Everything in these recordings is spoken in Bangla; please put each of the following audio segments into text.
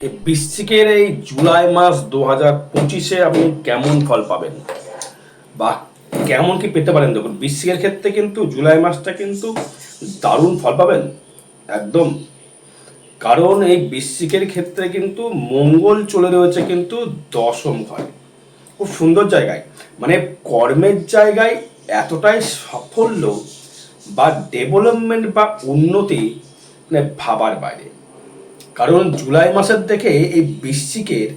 বৃশ্চিকের এই জুলাই মাস দু হাজার পঁচিশে আপনি কেমন ফল পাবেন? বা কেমন কি পেতে পারেন দেখুন বৃশ্চিকের ক্ষেত্রে কিন্তু জুলাই মাসটা কিন্তু দারুণ ফল পাবেন, একদম। কারণ এই বৃশ্চিকের ক্ষেত্রে কিন্তু মঙ্গল চলে রয়েছে কিন্তু দশম ঘরে। খুব সুন্দর জায়গায়। মানে কর্মের জায়গায় এতটাই সাফল্য বা ডেভেলপমেন্ট বা উন্নতি মানে ভাবার বাইরে। কারণ জুলাই মাসের থেকে এই বৃশ্চিকের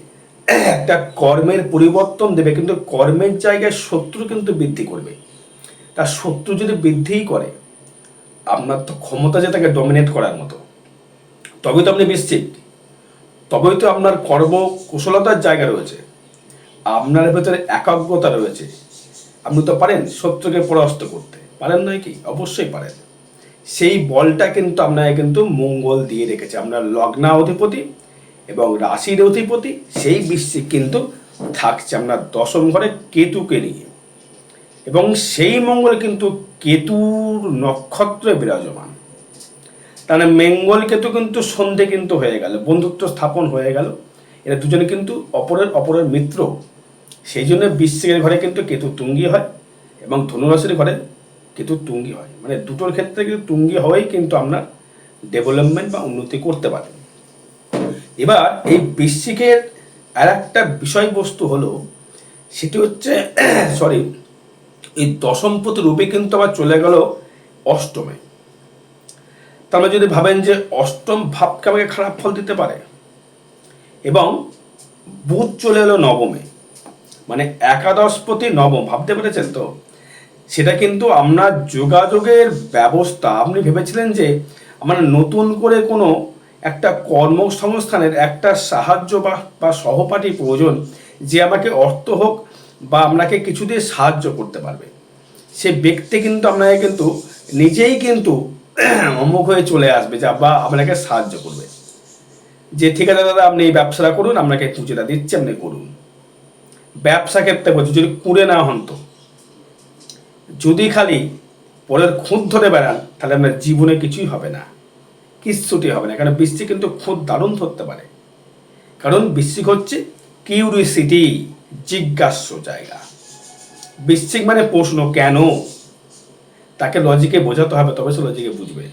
একটা কর্মের পরিবর্তন দেবে, কিন্তু কর্মের জায়গায় শত্রু কিন্তু বৃদ্ধি করবে। তার শত্রু যদি বৃদ্ধিই করে, আপনার তো ক্ষমতা যে তাকে ডমিনেট করার মতো। তবেই তো আপনি বৃশ্চিক। তবেই তো আপনার কর্ম কুশলতার জায়গা রয়েছে। আপনার ভেতরে একাগ্রতা রয়েছে। আপনি তো পারেন শত্রুকে পরাস্ত করতে। পারেন নয় কি? অবশ্যই পারেন। সেই বলটা কিন্তু আপনাকে কিন্তু মঙ্গল দিয়ে রেখেছে। আপনার লগ্না অধিপতি এবং রাশির অধিপতি, সেই বৃশ্চিক কিন্তু থাকছে আপনার দশম ঘরে কেতুকে নিয়ে। এবং সেই মঙ্গল কিন্তু কেতুর নক্ষত্রে বিরাজমান। তাহলে মঙ্গল কেতু কিন্তু সন্ধে কিন্তু হয়ে গেল, বন্ধুত্ব স্থাপন হয়ে গেল। এরা দুজনে কিন্তু অপরের অপরের মিত্র। সেই জন্য বৃশ্চিকের ঘরে কিন্তু কেতু তুঙ্গি হয় এবং ধনুরাশির ঘরে কেতু তুঙ্গি হয়। মানে দুটোর ক্ষেত্রে কিন্তু তুঙ্গি হয়েই কিন্তু আপনার ডেভেলপমেন্ট বা উন্নতি করতে পারেন এবার এই বৃশ্চিকের আর একটা বিষয়বস্তু হলো, সেটি হচ্ছে সরি এই দশমপতি রূপে কিন্তু আবার চলে গেল অষ্টমে। তাহলে যদি ভাবেন যে অষ্টম ভাবকে আমাকে খারাপ ফল দিতে পারে, এবং বুধ চলে এলো নবমে মানে একাদশপতি নবম, ভাবতে পেরেছেন তো? সেটা কিন্তু আপনার যোগাযোগের ব্যবস্থা, আপনি ভেবেছিলেন যে আমার নতুন করে কোনো একটা কর্মসংস্থানের একটা সাহায্য বা বা সহপাঠী প্রয়োজন যে আমাকে অর্থ হোক বা আপনাকে কিছু দিয়ে সাহায্য করতে পারবে। সে ব্যক্তি কিন্তু আপনাকে কিন্তু নিজেই কিন্তু অমুখ হয়ে চলে আসবে যা, বা আপনাকে সাহায্য করবে। যে, ঠিক আছে দাদা, আপনি এই ব্যবসাটা করুন, আপনাকে পুঁজিটা দিচ্ছি, আপনি করুন। ব্যবসা ক্ষেত্রে বলছি, যদি কুড়ে না হন তো। যদি খালি পরের খুঁত ধরে বেড়ান, তাহলে আপনার জীবনে কিছুই হবে না। কিচ্ছুটি হবে না। কারণ বৃষ্টি কিন্তু খুঁত দারুণ ধরতে পারে। কারণ বৃশ্চিক হচ্ছে কিউরিসিটি, জিজ্ঞাস্য জায়গা। বৃশ্চিক মানে প্রশ্ন, কেন? তাকে লজিকে বোঝাতে হবে, তবে সে লজিকে বুঝবে।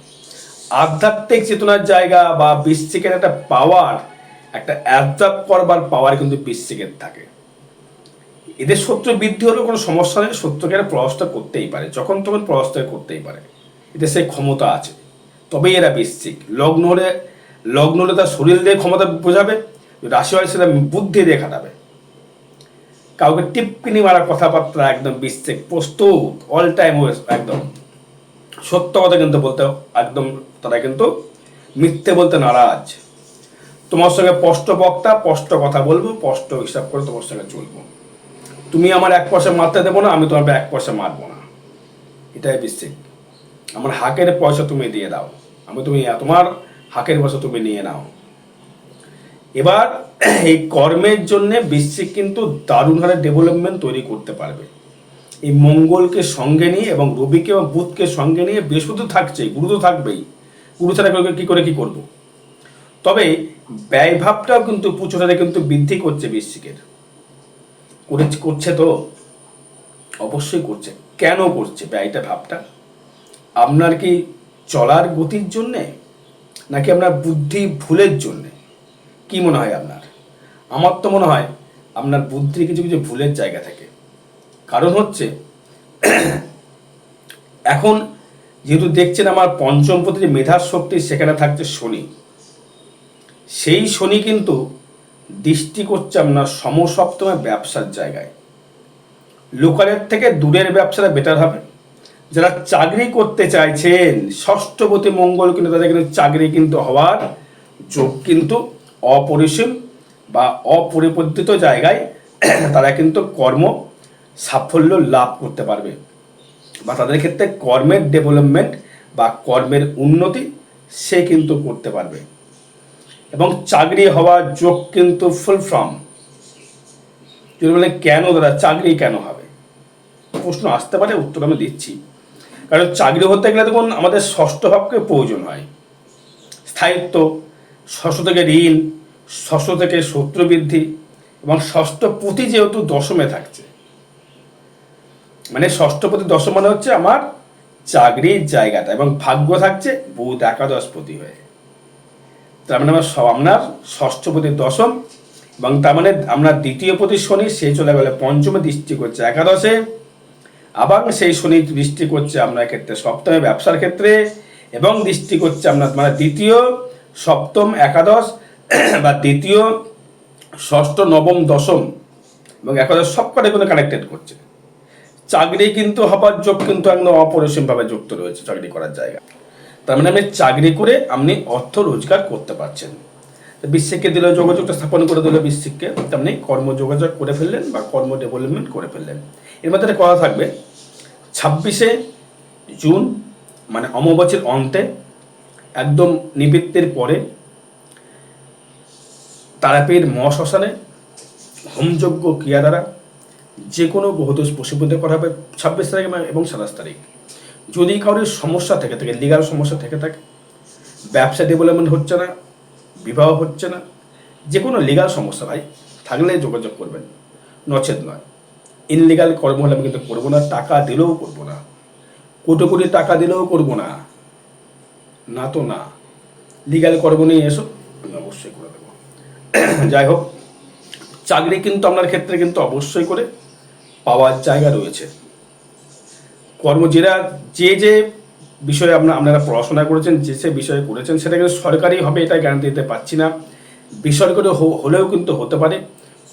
আধ্যাত্মিক চেতনার জায়গা বা বৃশ্চিকের একটা পাওয়ার একটা অ্যাবজর্ব করবার পাওয়ার কিন্তু বৃশ্চিকের থাকে। এদের শত্রু বৃদ্ধি হলেও কোনো সমস্যা নেই, শত্রুকে এরা পরাস্ত করতেই পারে, যখন তখন পরাস্ত করতেই পারে। এদের সেই ক্ষমতা আছে। তবেই এরা বৃশ্চিক লগ্ন হলে লগ্ন হলে তার শরীর দিয়ে ক্ষমতা বোঝাবে, রাশি হয় সেটা বুদ্ধি দিয়ে খাটাবে। কাউকে টিপকিনি মারা কথাবার্তা একদম বৃশ্চিক প্রস্তুত অল টাইম একদম। সত্য কথা কিন্তু বলতে, একদম তারা কিন্তু মিথ্যে বলতে নারাজ। তোমার সঙ্গে স্পষ্ট বক্তা, স্পষ্ট কথা বলব, স্পষ্ট হিসাব করে তোমার সঙ্গে চলবো। তুমি আমার এক পয়সা মারতে দেবো না, আমি তোমার এক পয়সা মারবো না। এটাই বিশ্বিক আমার হাকের পয়সা তুমি দিয়ে দাও। আমি তুমি, তোমার হাকের পয়সা তুমি নিয়ে নাও। এবার এই কর্মের জন্য বৃশ্চিক কিন্তু দারুণ হারে ডেভেলপমেন্ট তৈরি করতে পারবে। এই মঙ্গলকে সঙ্গে নিয়ে এবং রবিকে এবং বুধকে সঙ্গে নিয়ে বৃহস্পতি থাকছে গুরু তো থাকবেই। গুরু ছাড়া কি করে কি করব? তবে ব্যয়ভাবটাও কিন্তু পুচোটারে কিন্তু বৃদ্ধি করছে বৃশ্চিকের করে করছে তো? অবশ্যই করছে। কেন করছে ব্যয়টা ভাবটা? আপনার কি চলার গতির জন্যে? নাকি আপনার বুদ্ধি ভুলের জন্যে? কি মনে হয় আপনার? আমার তো মনে হয় আপনার বুদ্ধির কিছু কিছু ভুলের জায়গা থাকে। কারণ হচ্ছে, এখন যেহেতু দেখছেন আমার পঞ্চম পতি যে মেধার শক্তি সেখানে থাকছে শনি। সেই শনি কিন্তু দৃষ্টি করছে আপনার সমসপ্তমে ব্যবসার জায়গায়। লোকালের থেকে দূরের ব্যবসাটা বেটার হবে। যারা চাকরি করতে চাইছেন, ষষ্ঠপতি মঙ্গল কিন্তু তাদের কিন্তু চাকরি কিন্তু হওয়ার যোগ কিন্তু অপরিসীম বা অপরিবর্তিত জায়গায় তারা কিন্তু কর্ম সাফল্য লাভ করতে পারবে। বা তাদের ক্ষেত্রে কর্মের ডেভেলপমেন্ট বা কর্মের উন্নতি সে কিন্তু করতে পারবে। এবং চাকরি হওয়ার যোগ কিন্তু ফুল ফর্ম যদি বলে কেন দাদা, চাকরি কেন হবে? প্রশ্ন আসতে পারে, উত্তর আমি দিচ্ছি। কারণ চাকরি হতে গেলে দেখুন, আমাদের ষষ্ঠ ভাবকে প্রয়োজন হয়। স্থায়িত্ব, ষষ্ঠ থেকে ঋণ, ষষ্ঠ থেকে শত্রু বৃদ্ধি, এবং ষষ্ঠ পুঁথি যেহেতু দশমে থাকছে। মানে ষষ্ঠ ষষ্ঠপতি দশম মানে হচ্ছে আমার চাকরির জায়গাটা, এবং ভাগ্য থাকছে বুধ একাদশপতি হয়ে। তার মানে আমার আপনার ষষ্ঠপতি দশম, এবং তার মানে আমরা দ্বিতীয় পতি শনি সে চলে গেলে পঞ্চমে দৃষ্টি করছে একাদশে। আবার সেই শনি দৃষ্টি করছে আপনার ক্ষেত্রে সপ্তমে ব্যবসার ক্ষেত্রে, এবং দৃষ্টি করছে আপনার মানে দ্বিতীয়, সপ্তম, একাদশ, বা দ্বিতীয়, ষষ্ঠ, নবম, দশম, এবং একাদশ সব কটা কিন্তু কানেক্টেড করছে। চাকরি কিন্তু হবার যোগ কিন্তু একদম অপরিসীমভাবে যুক্ত রয়েছে চাকরি করার জায়গা তার মানে আপনি চাকরি করে আপনি অর্থ রোজগার করতে পারছেন। বিশ্বিককে দিল, যোগাযোগটা স্থাপন করে দিল বিশ্বিককে আপনি কর্ম যোগাযোগ করে ফেললেন বা কর্ম ডেভেলপমেন্ট করে ফেললেন। এর মধ্যে কথা থাকবে, ছাব্বিশে জুন মানে অমাবস্যার অন্তে, একদম নিবৃত্তের পরে তারাপীর মহাশ্মশানে, হোমযজ্ঞ ক্রিয়া দ্বারা যে কোনো গ্রহদোষ পশুপতি করা হবে ছাব্বিশ তারিখ এবং সাতাশ তারিখ। যদি কারোর সমস্যা থেকে থাকে লিগাল সমস্যা থেকে থাকে, ব্যবসা ডেভেলপমেন্ট হচ্ছে না, বিবাহ হচ্ছে না যে কোনো লিগাল সমস্যা ভাই, থাকলে যোগাযোগ করবেন, নচেত নয়। ইনলিগাল কর্ম হলে আমি কিন্তু করব না, টাকা দিলেও করব না, কোটি কোটি টাকা দিলেও করব না না তো না। লিগাল কর্ম নিয়ে এসো, আমি অবশ্যই করে দেবো। যাই হোক, চাকরি কিন্তু আপনার ক্ষেত্রে কিন্তু অবশ্যই করে পাওয়ার জায়গা রয়েছে। কর্ম যেটা, যে যে বিষয়ে আপনার আপনারা পড়াশোনা করেছেন, যে সে বিষয়ে করেছেন, সেটা কিন্তু সরকারি হবে, এটা গ্যারান্টি দিতে পারছি না। বেসরকারি হলেও কিন্তু হতে পারে।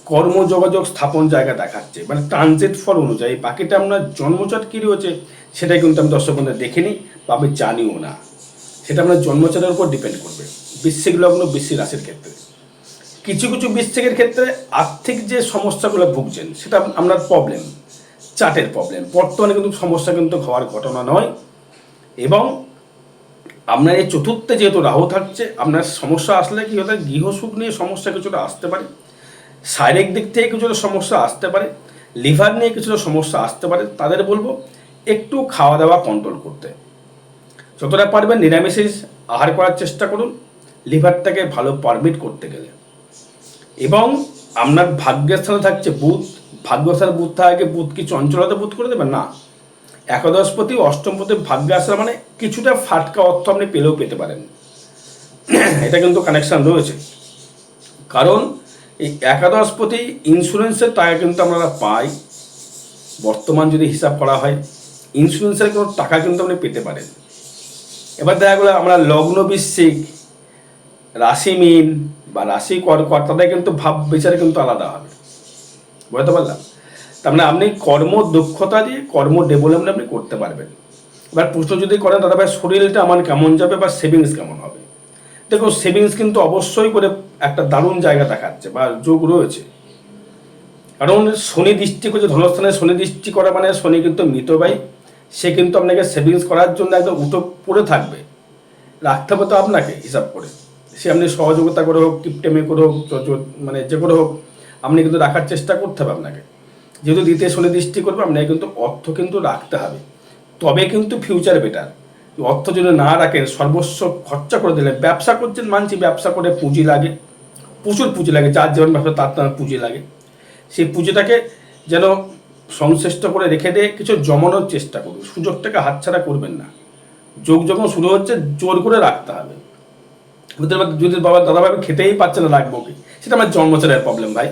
কর্মযোগাযোগ স্থাপন জায়গা দেখাচ্ছে মানে ট্রানজিট ফল অনুযায়ী। বাকিটা আপনার জন্মচাট কী রয়েছে, সেটা কিন্তু আমি দর্শক বন্ধু দেখিনি বা আমি জানিও না। সেটা আপনার জন্মচাটের উপর ডিপেন্ড করবে, বৃশ্চিক লগ্ন, বৃশ্চিক রাশির ক্ষেত্রে। কিছু কিছু বৃশ্চিকের ক্ষেত্রে আর্থিক যে সমস্যাগুলো ভুগছেন, সেটা আপনার প্রবলেম চাটের প্রবলেম বর্তমানে কিন্তু সমস্যা কিন্তু হওয়ার ঘটনা নয়। এবং আপনার এই চতুর্থে যেহেতু রাহু থাকছে, আপনার সমস্যা আসলে কি হতে গৃহসুখ নিয়ে সমস্যা কিছুটা আসতে পারে। শারীরিক দিক থেকে কিছুটা সমস্যা আসতে পারে। লিভার নিয়ে কিছুটা সমস্যা আসতে পারে। তাদের বলব, একটু খাওয়া দাওয়া কন্ট্রোল করতে। যতটা পারবেন নিরামিষেই আহার করার চেষ্টা করুন। লিভারটাকে ভালো পারমিট করতে গেলে। এবং আপনার ভাগ্যের স্থানে থাকছে বুধ। ভাগ্যস্থানে বুধ থাকে, বুধ কি চঞ্চলতা বুধ করে দেবেন? না। একাদশপতি অষ্টমপতি ভাগ্যে আসলে মানে কিছুটা ফাটকা অর্থ আপনি পেলেও পেতে পারেন। এটা কিন্তু কানেকশান রয়েছে। কারণ এই একাদশপতি ইন্স্যুরেন্সের টাকা কিন্তু আমরা পাই। বর্তমান যদি হিসাব করা হয় ইন্স্যুরেন্সের কোনো টাকা কিন্তু আপনি পেতে পারেন। এবার দেখা গেলো, আমরা লগ্ন বৃশ্চিক রাশি মিন বা রাশি কর্কট তাদের কিন্তু ভাব বিচারে কিন্তু আলাদা হবে। বুঝতে পারলাম? তার মানে আপনি কর্ম দক্ষতা দিয়ে কর্ম ডেভেলপমেন্ট আপনি করতে পারবেন। এবার প্রশ্ন যদি করেন, দাদা ভাই, শরীরটা আমার কেমন যাবে বা সেভিংস কেমন হবে? দেখুন সেভিংস কিন্তু অবশ্যই করে একটা দারুণ জায়গা দেখাচ্ছে বা যোগ রয়েছে। কারণ শনি দৃষ্টি করছে ধনস্থানে শনি দৃষ্টি করা মানে শনি কিন্তু মৃতবাই সে কিন্তু আপনাকে সেভিংস করার জন্য একদম উঠো পড়ে থাকবে। রাখতে হবে তো আপনাকে হিসাব করে। সে আপনি সহযোগিতা করে হোক টিপটেমে করে হোক মানে যে করে হোক আপনি কিন্তু রাখার চেষ্টা করতে হবে আপনাকে। যেহেতু দ্বিতীয় শনি দৃষ্টি করবে, আপনাকে কিন্তু অর্থ কিন্তু রাখতে হবে। তবে কিন্তু ফিউচার বেটার অর্থ যদি না রাখেন, সর্বস্ব খরচা করে দিলে ব্যবসা করছেন মানছি, ব্যবসা করে পুঁজি লাগে। প্রচুর পুঁজি লাগে, যার যেমন ব্যবসা, তার তার পুঁজি লাগে। সেই পুঁজিটাকে যেন সংশ্লিষ্ট করে রেখে দিয়ে কিছু জমানোর চেষ্টা করুন। সুযোগটাকে হাতছাড়া করবেন না। যোগ যখন শুরু হচ্ছে, জোর করে রাখতে হবে। যদি বাবা দাদা ভাই খেতেই পাচ্ছে না রাখব কি? সেটা আমার জন্মচারের প্রবলেম ভাই।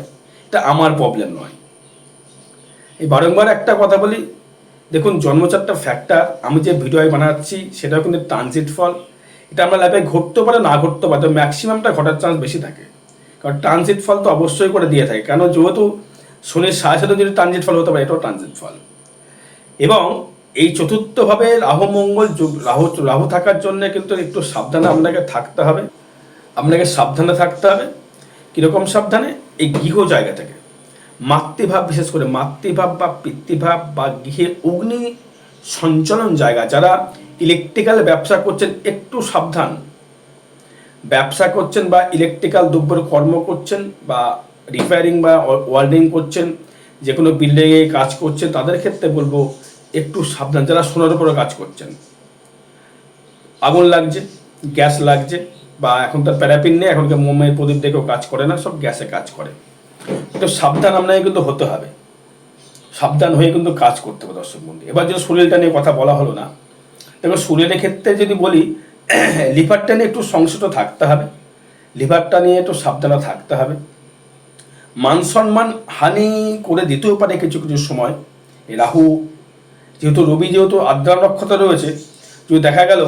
এটা আমার প্রবলেম নয়। এই বারংবার একটা কথা বলি, দেখুন জন্মচারটা ফ্যাক্টর আমি যে ভিডিও বানাচ্ছি, সেটাও কিন্তু ট্রানজিট ফল এটা আমরা লাইফে ঘটতে পারে, না ঘটতে পারে ম্যাক্সিমামটা ঘটার চান্স বেশি থাকে। কারণ ট্রানজিট ফল তো অবশ্যই করে দিয়ে থাকে, কেন যেহেতু শনির সাড়ে সাথে যদি ট্রানজিট ফল হতে পারে, এটাও ট্রানজিট ফল এবং এই চতুর্থভাবে রাহু, মঙ্গল, যোগ- রাহু রাহু থাকার জন্য কিন্তু একটু সাবধানে আপনাকে থাকতে হবে। আপনাকে সাবধানে থাকতে হবে। কীরকম সাবধানে? এই গৃহ জায়গা থেকে মাতৃভাব, বিশেষ করে মাতৃভাব বা পিতৃভাব বা গৃহে অগ্নি সঞ্চালন জায়গা, যারা ইলেকট্রিক্যাল ব্যবসা করছেন, একটু সাবধান। ব্যবসা করছেন বা ইলেকট্রিক্যাল দ্রব্যের কর্ম করছেন বা রিপেয়ারিং বা ওয়ার্ডিং করছেন, যে কোনো বিল্ডিংয়ে কাজ করছেন, তাদের ক্ষেত্রে বলব একটু সাবধান, যারা সোনার উপরে কাজ করছেন। আগুন লাগছে, গ্যাস লাগছে বা এখন তো প্যারাপিন নেই এখনকার মোমের প্রদীপ দেখেও কাজ করে না, সব গ্যাসে কাজ করে। একটু সাবধান আপনাকে কিন্তু হতে হবে। সাবধান হয়ে কিন্তু কাজ করতে হবে দর্শক বন্ধু। এবার যদি শরীরটা নিয়ে কথা বলা হলো না, দেখো শরীরের ক্ষেত্রে যদি বলি, লিভারটা নিয়ে একটু সংযত থাকতে হবে। লিভারটা নিয়ে একটু সাবধানে থাকতে হবে। মান সম্মান হানি করে দিতেও পারে কিছু কিছু সময়। রাহু, যেহেতু রবি যেহেতু আদ্রা নক্ষত্র রয়েছে, যদি দেখা গেল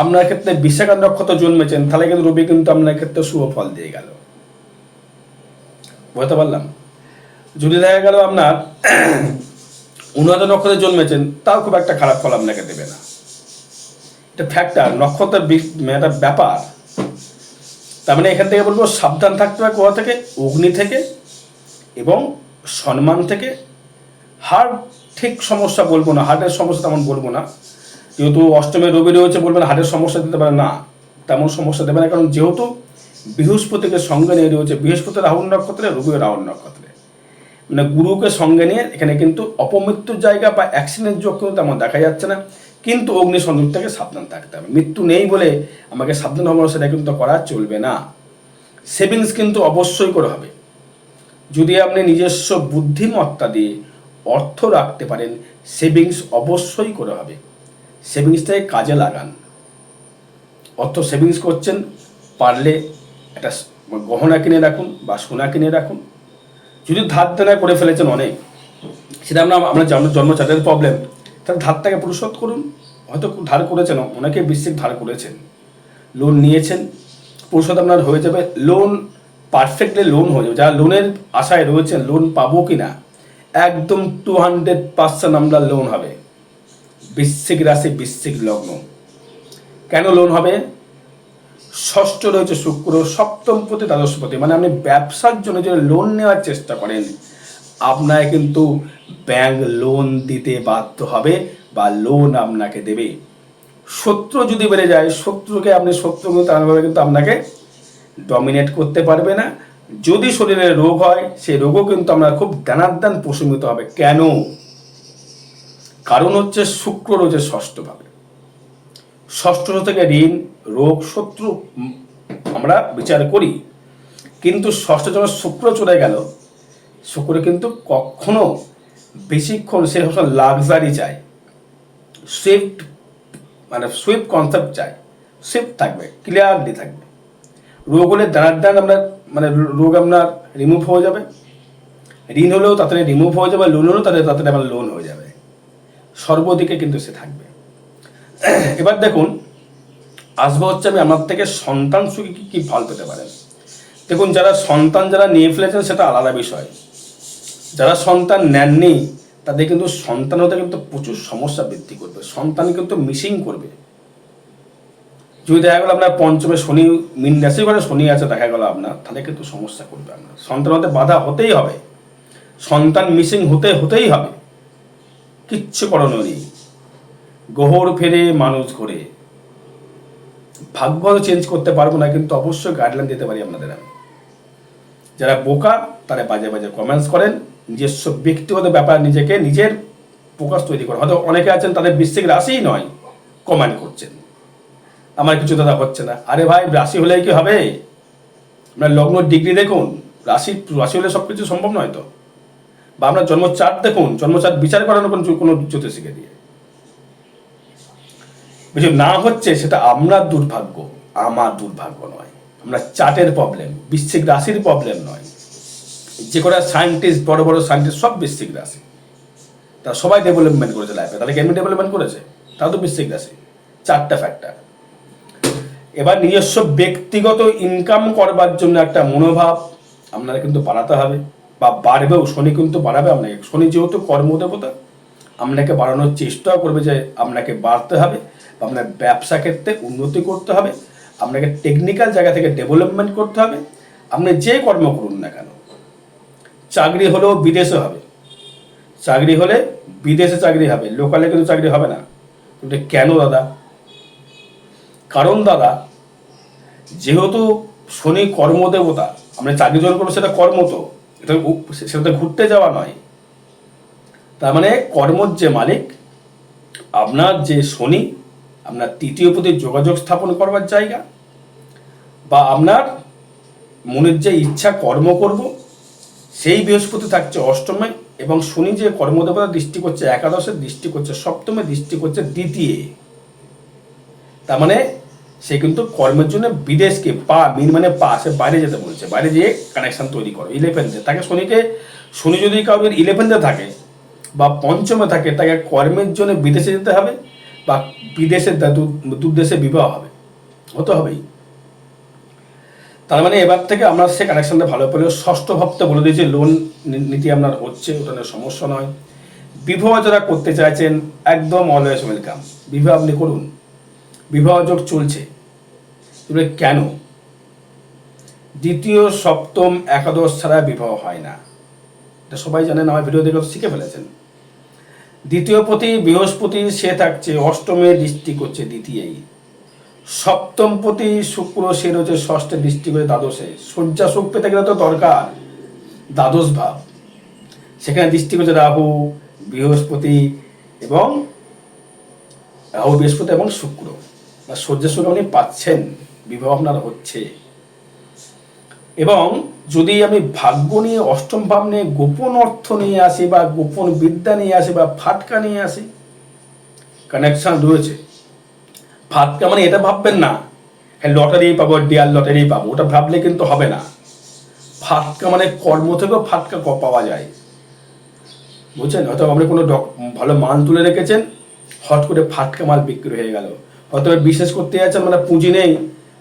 আপনার ক্ষেত্রে বিশাখা নক্ষত্র জন্মেছেন, তাহলে কিন্তু রবি কিন্তু আপনার ক্ষেত্রে শুভ ফল দিয়ে গেল। বুঝতে পারলাম? যদি দেখা গেল আপনার অনুরাধ নক্ষত্রে জন্মেছেন, তাও খুব একটা খারাপ ফল আপনাকে দেবে না। এটা ফ্যাক্টর নক্ষত্রের একটা ব্যাপার। তার মানে এখান থেকে বলব, সাবধান থাকতে হবে কোথা থেকে, অগ্নি থেকে, এবং সম্মান থেকে। হার্ট ঠিক সমস্যা বলব না, হার্টের সমস্যা তেমন বলব না। যেহেতু অষ্টমে রবি রয়েছে বলবেন হার্টের সমস্যা দিতে পারে না। তেমন সমস্যা দেবে না, কারণ যেহেতু বৃহস্পতিকে সঙ্গে নিয়ে রয়েছে, বৃহস্পতি রাহুল নক্ষত্রে রবি রাহুল নক্ষত্রে। মানে গুরুকে সঙ্গে নিয়ে এখানে কিন্তু অপমৃত্যুর জায়গা বা অ্যাক্সিডেন্ট যোগ কিন্তু তেমন দেখা যাচ্ছে না। কিন্তু অগ্নি সংযোগ থেকে সাবধান থাকতে হবে। মৃত্যু নেই বলে আমাকে সাবধান হব সেটা কিন্তু করা চলবে না। সেভিংস কিন্তু অবশ্যই করে হবে। যদি আপনি নিজস্ব বুদ্ধিমত্তা দিয়ে অর্থ রাখতে পারেন সেভিংস অবশ্যই করে হবে। সেভিংসটাকে কাজে লাগান। অর্থ সেভিংস করছেন, পারলে একটা গহনা কিনে রাখুন বা সোনা কিনে রাখুন। যদি ধার দেনা করে ফেলেছেন অনেক, সেটা আমরা আমরা জন্ম জন্মচাটের প্রবলেম তাহলে ধারটাকে পরিশোধ করুন। হয়তো ধার করেছেন, অনেকে বৃশ্চিক ধার করেছেন। লোন নিয়েছেন, পরিশোধ আপনার হয়ে যাবে। লোন পারফেক্টলি লোন হয়ে যাবে। যারা লোনের আশায় রয়েছেন, লোন পাবো কি না একদম টু হান্ড্রেড পার্সেন্ট আমরা লোন হবে। বৃশ্চিক রাশি, বৃশ্চিক লগ্ন। কেন লোন হবে? ষষ্ঠ রয়েছে শুক্র, সপ্তম প্রতি দ্বাদশপতি মানে আপনি ব্যবসার জন্য যদি লোন নেওয়ার চেষ্টা করেন, আপনাকে কিন্তু ব্যাংক লোন দিতে বাধ্য হবে বা লোন আপনাকে দেবে। শত্রু যদি বেড়ে যায়, শত্রুকে আপনি শত্রু কিন্তু কিন্তু আপনাকে ডমিনেট করতে পারবে না। যদি শরীরে রোগ হয়, সেই রোগও কিন্তু আমরা খুব দানাদান প্রশমিত হবে। কেন? কারণ হচ্ছে শুক্র রয়েছে ষষ্ঠভাবে ষষ্ঠ থেকে ঋণ, রোগ, শত্রু আমরা বিচার করি। কিন্তু ষষ্ঠ যখন শুক্র চলে গেল, শুক্র কিন্তু কখনো বেশিক্ষণ সে সবসময় লাক্সারি চায়। সুইফট মানে সুইফট কনসেপ্ট চায়। সুইফট থাকবে ক্লিয়ারলি থাকবে। রোগ হলে দাঁড়ার দাঁড় আপনার মানে রোগ আপনার রিমুভ হয়ে যাবে। ঋণ হলেও তাড়াতাড়ি রিমুভ হয়ে যাবে লোন হলেও তাড়াতাড়ি তাড়াতাড়ি আমার লোন হয়ে যাবে। সর্বদিকে কিন্তু সে থাকবে। এবার দেখুন, আসব হচ্ছে আমি আমার থেকে সন্তান সুখী কি কী ফল পেতে পারেন? দেখুন, যারা সন্তান যারা নিয়ে ফেলেছেন সেটা আলাদা বিষয়। যারা সন্তান নেননি, তাদের কিন্তু সন্তান হতে কিন্তু প্রচুর সমস্যা বৃদ্ধি করবে। সন্তান কিন্তু মিসিং করবে। যদি দেখা গেলো আপনার পঞ্চমে শনি, মিন রাশি করে শনি আছে, দেখা গেলো আপনার, তাহলে কিন্তু সমস্যা করবে আপনার। সন্তান হতে বাধা হতেই হবে। সন্তান মিসিং হতে হতেই হবে। কিচ্ছু করণীয় নেই। গোহর ফেরে মানুষ ঘোরে। ভাগ্য চেঞ্জ করতে পারব না, কিন্তু অবশ্যই গাইডলাইন দিতে পারি আপনাদের আমি। যারা বোকা, তারা বাজে বাজে কমেন্টস করেন। নিজস্ব ব্যক্তিগত ব্যাপার নিজেকে নিজের প্রকাশ তৈরি করেন হয়তো অনেকে আছেন, তাদের বৃশ্চিক রাশিই নয় কমেন্ট করছেন। আমার কিছু দাদা হচ্ছে না। আরে ভাই, রাশি হলেই কি হবে? আপনার লগ্ন ডিগ্রি দেখুন। রাশি রাশি হলে সব কিছু সম্ভব নয় তো? বা আপনার জন্মচার্ট দেখুন জন্মচার্ট বিচার করানো কোনো কোনো জ্যোতিষীকে দিয়ে। কিছু না হচ্ছে সেটা আমরা দুর্ভাগ্য, আমার দুর্ভাগ্য নয়। আমরা চার্টের প্রবলেম বৃশ্চিক রাশির প্রবলেম নয়। যে কটা সায়েন্টিস্ট বড় বড় সায়েন্টিস্ট সব বৃশ্চিক রাশি। তারা সবাই ডেভেলপমেন্ট করেছে লাইফে তাহলে কেমনি ডেভেলপমেন্ট করেছে? তারা তো বৃশ্চিক রাশি। চারটা ফ্যাক্টর এবার নিজস্ব ব্যক্তিগত ইনকাম করবার জন্য একটা মনোভাব আপনারা কিন্তু বাড়াতে হবে। বা বাড়বেও শনি কিন্তু বাড়াবে আপনাকে। শনি যেহেতু কর্মদেবতা, আপনাকে বাড়ানোর চেষ্টা করবে যে আপনাকে বাড়তে হবে, আপনার ব্যবসা ক্ষেত্রে উন্নতি করতে হবে, আপনাকে টেকনিক্যাল জায়গা থেকে ডেভেলপমেন্ট করতে হবে, আপনি যে কর্ম করুন না কেন, চাকরি হলেও বিদেশে হবে। চাকরি হলে বিদেশে চাকরি হবে লোকালে কিন্তু চাকরি হবে না। কেন দাদা? কারণ দাদা, যেহেতু শনি কর্মদেবতা আমরা চাকরি জন্য করব সেটা কর্ম তো। সেটা ঘুরতে যাওয়া নয়। তার মানে কর্মর যে মালিক, আপনার যে শনি, আপনার তৃতীয় প্রতি যোগাযোগ স্থাপন করবার জায়গা, বা আপনার মনের যে ইচ্ছা কর্ম করব, সেই বৃহস্পতি থাকছে অষ্টমে, এবং শনি যে কর্মদেবতা দৃষ্টি করছে একাদশের দৃষ্টি করছে সপ্তমে দৃষ্টি করছে দ্বিতীয়। তার মানে সে কিন্তু কর্মের জন্য বিদেশকে পা মিন মানে পা, সে বাইরে যেতে বলছে। বাইরে যেয়ে কানেকশন তৈরি করো। ইলেভেন্থে তাকে শনিকে, শনি যদি কাউকে ইলেভেন্থে থাকে বা পঞ্চমে থাকে, তাকে কর্মের জন্য বিদেশে যেতে হবে বা বিদেশে দেশে বিবাহ হবে। হতে হবেই। তার মানে এবার থেকে আমরা সে কানেকশনটা ভালো পেলে ষষ্ঠ ভক্ত বলে দিয়েছে। লোন নীতি আপনার হচ্ছে, ওটা সমস্যা নয়। বিবাহ যারা করতে চাইছেন, একদম অলওয়েজ ওয়েলকাম বিবাহ আপনি করুন। বিবাহ যোগ চলছে। এবারে কেন? দ্বিতীয়, সপ্তম, একাদশ ছাড়া বিবাহ হয় না। এটা সবাই জানেন, আমার ভিডিও দেখে শিখে ফেলেছেন। দ্বিতীয় পতি, বৃহস্পতি, সে থাকছে অষ্টমে দৃষ্টি করছে দ্বিতীয়ই। সপ্তম পতি, শুক্র, সে রয়েছে ষষ্ঠে দৃষ্টি করে দ্বাদশে। শয্যা সুখ পেতে গেলে তো দরকার, দ্বাদশ ভাব। সেখানে দৃষ্টি করছে রাহু, বৃহস্পতি এবং, রাহু, বৃহস্পতি এবং শুক্র। বা সুখ আপনি পাচ্ছেন, বিবাহ আপনার হচ্ছে। এবং যদি আমি ভাগ্য নিয়ে, অষ্টম ভাব নিয়ে, গোপন অর্থ নিয়ে আসি বা গোপন বিদ্যা নিয়ে আসি বা ফাটকা নিয়ে আসি কানেকশন রয়েছে। ফাটকা মানে এটা ভাববেন না হ্যাঁ লটারি পাবো ডিয়ার লটারি পাবো, ওটা ভাবলে কিন্তু হবে না। ফাটকা মানে কর্ম থেকেও ফাটকা পাওয়া যায়। বুঝছেন? হয়তো আপনি কোনো ভালো মাল তুলে রেখেছেন হট করে ফাটকা মাল বিক্রি হয়ে গেল। হয়তো বিশেষ করতে যাচ্ছেন মানে পুঁজি নেই।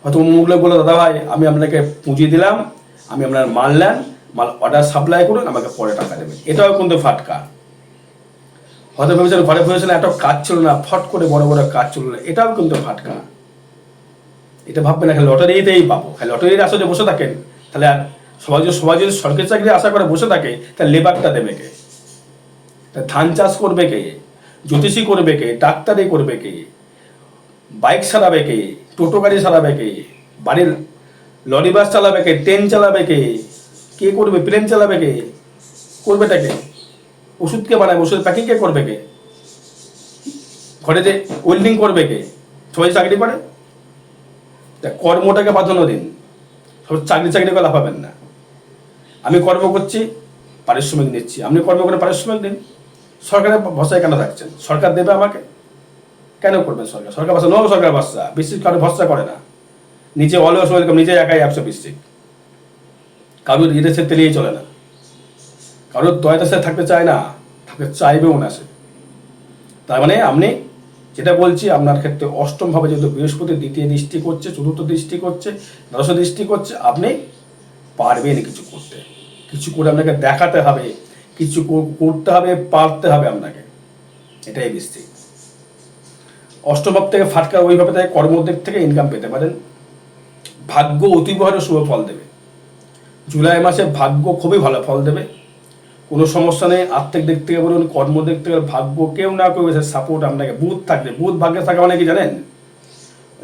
হয়তো মুগলে বলে দাদা ভাই, আমি আপনাকে পুঁজি দিলাম, আমি আপনার মাল নেন, মাল অর্ডার সাপ্লাই করুন, আমাকে পরে টাকা দেবেন। এটাও কিন্তু ফাটকা। হয়তো ভেবেছেন, ঘরে ভেবেছেন, এত কাজ ছিল না, ফট করে বড় বড় কাজ চলল না। এটাও কিন্তু ফাটকা। এটা ভাববেন না, খালি লটারিতেই পাবো। খালি লটারির আসলে বসে থাকেন। তাহলে আর সবাই যদি সবাই যদি সরকারি চাকরি আশা করে বসে থাকে, তাহলে লেবারটা দেবে কে? ধান চাষ করবে কে? জ্যোতিষী করবে কে? ডাক্তারি করবে কে? বাইক চালাবে কে? টোটো গাড়ি চালাবে কে? বাড়ির লরি বাস চালাবে কে? ট্রেন চালাবে কে? কে করবে? প্লেন চালাবে কে? করবেটা কে? ওষুধ কে বানাবে? ওষুধ প্যাকিং কে করবে কে? ঘরে যে ওয়েল্ডিং করবে কে? সবাই চাকরি করে? তা কর্মটাকে প্রাধান্য দিন। সব চাকরি চাকরি করে লাফাবেন না। আমি কর্ম করছি, পারিশ্রমিক নিচ্ছি। আপনি কর্ম করে পারিশ্রমিক দিন। সরকারের ভরসায় কেন থাকছেন? সরকার দেবে আমাকে। কেন করবেন সরকার? সরকার ভাষা নো সরকার ভাষা বৃষ্টির কারও ভরসা করে না। নিজে অলওয়েজ ওয়েলকাম নিজে একাই একশো বৃষ্টিক কারোর ইয়ে সে তেলিয়ে চলে না। কারোর দয়তা সে থাকতে চায় না, থাকতে চাইবেও না সে। তার মানে আপনি যেটা বলছি, আপনার ক্ষেত্রে অষ্টমভাবে যেহেতু বৃহস্পতি, দ্বিতীয় দৃষ্টি করছে, চতুর্থ দৃষ্টি করছে দশ দৃষ্টি করছে, আপনি পারবেন কিছু করতে। কিছু করে আপনাকে দেখাতে হবে, কিছু করতে হবে, পারতে হবে আপনাকে। এটাই বৃষ্টি অষ্টম ভাব থেকে ফাটকা ওইভাবে থেকে কর্মদিক থেকে ইনকাম পেতে পারেন। ভাগ্য অতিবহারে শুভ ফল দেবে। জুলাই মাসে ভাগ্য খুবই ভালো ফল দেবে। কোনো সমস্যা নেই, আর্থিক দিক থেকে বলুন কর্ম দিক থেকে ভাগ্য কেউ না কেউ এসে সাপোর্ট আপনাকে। বুধ থাকবে বুধ ভাগ্যে থাকা মানে কি জানেন?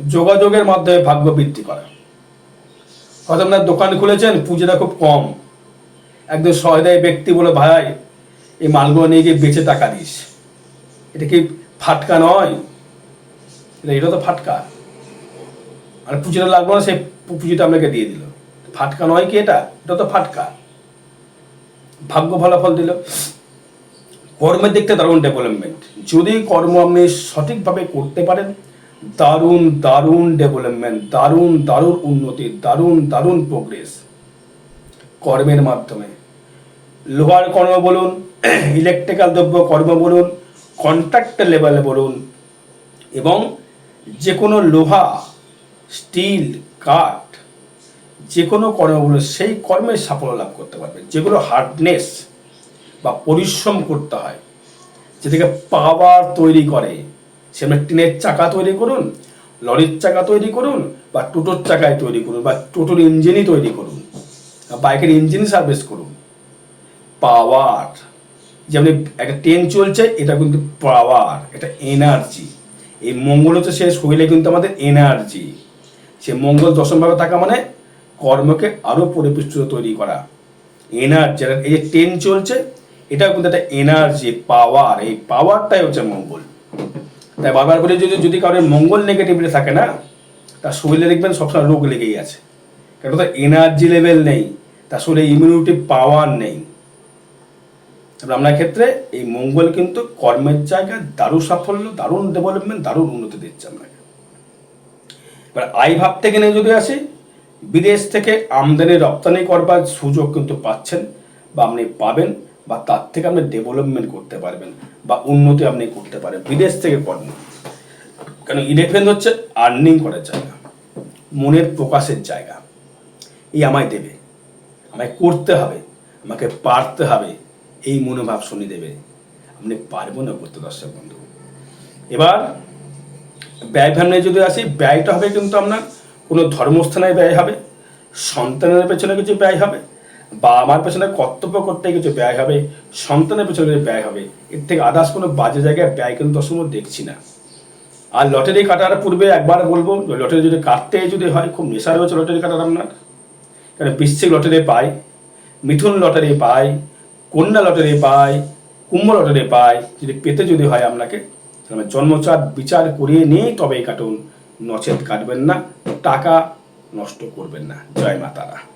যোগাযোগের মাধ্যমে ভাগ্য বৃদ্ধি করা। হয়তো আপনার দোকান খুলেছেন, পুজোটা খুব কম। একদম সহৃদয় ব্যক্তি বলে, ভাই, এই মালগুলো নিয়ে গিয়ে বেঁচে টাকা দিস। এটা কি ফাটকা নয়? এটা তো ফাটকা। আর পুঁজিটা লাগল না পু- পুঁজিটা আপনাকে দিয়ে দিল। ফাটকা নয় কি এটা? এটা তো ফাটকা। ভাগ্য ফলাফল দিল। কর্মের দিক থেকে দারুণ ডেভেলপমেন্ট যদি কর্ম আপনি সঠিকভাবে করতে পারেন, দারুণ দারুণ ডেভেলপমেন্ট দারুণ দারুণ উন্নতি, দারুণ দারুণ প্রোগ্রেস কর্মের মাধ্যমে। লোহার কর্ম বলুন ইলেকট্রিক্যাল দ্রব্য কর্ম বলুন কন্ট্রাক্টর লেভেলে বলুন, এবং যে কোনো লোহা, স্টিল, কাঠ যে কোনো কর্মগুলো সেই কর্মের সাফল্য লাভ করতে পারবে। যেগুলো হার্ডনেস বা পরিশ্রম করতে হয় যেটাকে পাওয়ার তৈরি করে সেমনি টিনের চাকা তৈরি করুন, লরির চাকা তৈরি করুন বা টোটোর চাকায় তৈরি করুন বা টোটোর ইঞ্জিনই তৈরি করুন বাইকের ইঞ্জিন সার্ভিস করুন। পাওয়ার যেমনি একটা ট্রেন চলছে, এটা কিন্তু পাওয়ার এটা এনার্জি এই মঙ্গল হচ্ছে সে শরীরে কিন্তু আমাদের এনার্জি সে মঙ্গল দশমভাবে থাকা মানে কর্মকে আরও পরিপুষ্ট তৈরি করা। এনার্জি এই যে ট্রেন চলছে, এটাও কিন্তু একটা এনার্জি পাওয়ার এই পাওয়ারটাই হচ্ছে মঙ্গল। তাই বারবার করে যদি যদি কারোর মঙ্গল নেগেটিভিটি থাকে না, তার শরীরে দেখবেন সবসময় রোগ লেগেই আছে। এটা তো এনার্জি লেভেল নেই, তার আসলে ইমিউনিটি পাওয়ার নেই। আপনার ক্ষেত্রে এই মঙ্গল কিন্তু কর্মের জায়গায় দারুণ সাফল্য, দারুণ ডেভেলপমেন্ট দারুণ উন্নতি দিচ্ছে আপনাকে। এবার আই ভাব থেকে নিয়ে যদি আসি, বিদেশ থেকে আমদানি, রপ্তানি করবার সুযোগ কিন্তু পাচ্ছেন বা আপনি পাবেন বা তার থেকে আপনি ডেভেলপমেন্ট করতে পারবেন বা উন্নতি আপনি করতে পারেন, বিদেশ থেকে করেন কেন ইলেভেন হচ্ছে আর্নিং করার জায়গা, মনের প্রকাশের জায়গা। এই আমায় দেবে, আমায় করতে হবে, আমাকে পারতে হবে এই মনোভাব শুনে দেবে। আপনি পারবেন না করতে দর্শক বন্ধু। এবার ব্যয় ভাবনায় যদি আসি, ব্যয়টা হবে কিন্তু আপনার কোনো ধর্মস্থানে ব্যয় হবে, সন্তানের পেছনে কিছু ব্যয় হবে বা আমার পেছনে কর্তব্য করতে কিছু ব্যয় হবে, সন্তানের পেছনে কিছু ব্যয় হবে। এর থেকে আদার্স কোনো বাজে জায়গায় ব্যয় কিন্তু অসময় দেখছি না। আর লটারি কাটার পূর্বে একবার বলব, লটারি যদি কাটতে যদি হয়, খুব নেশা রয়েছে লটারি কাটার আপনার। কারণ বৃশ্চিক লটারি পায়, মিথুন লটারি পাই কন্যা লটারি পাই, কুম্ভ লটারি পাই, যদি পেতে যদি হয় আপনাকে, তাহলে জন্মচার বিচার করিয়ে নিয়েই তবেই কাটুন। নচেত কাটবেন না, টাকা নষ্ট করবেন না। জয় মাতারা।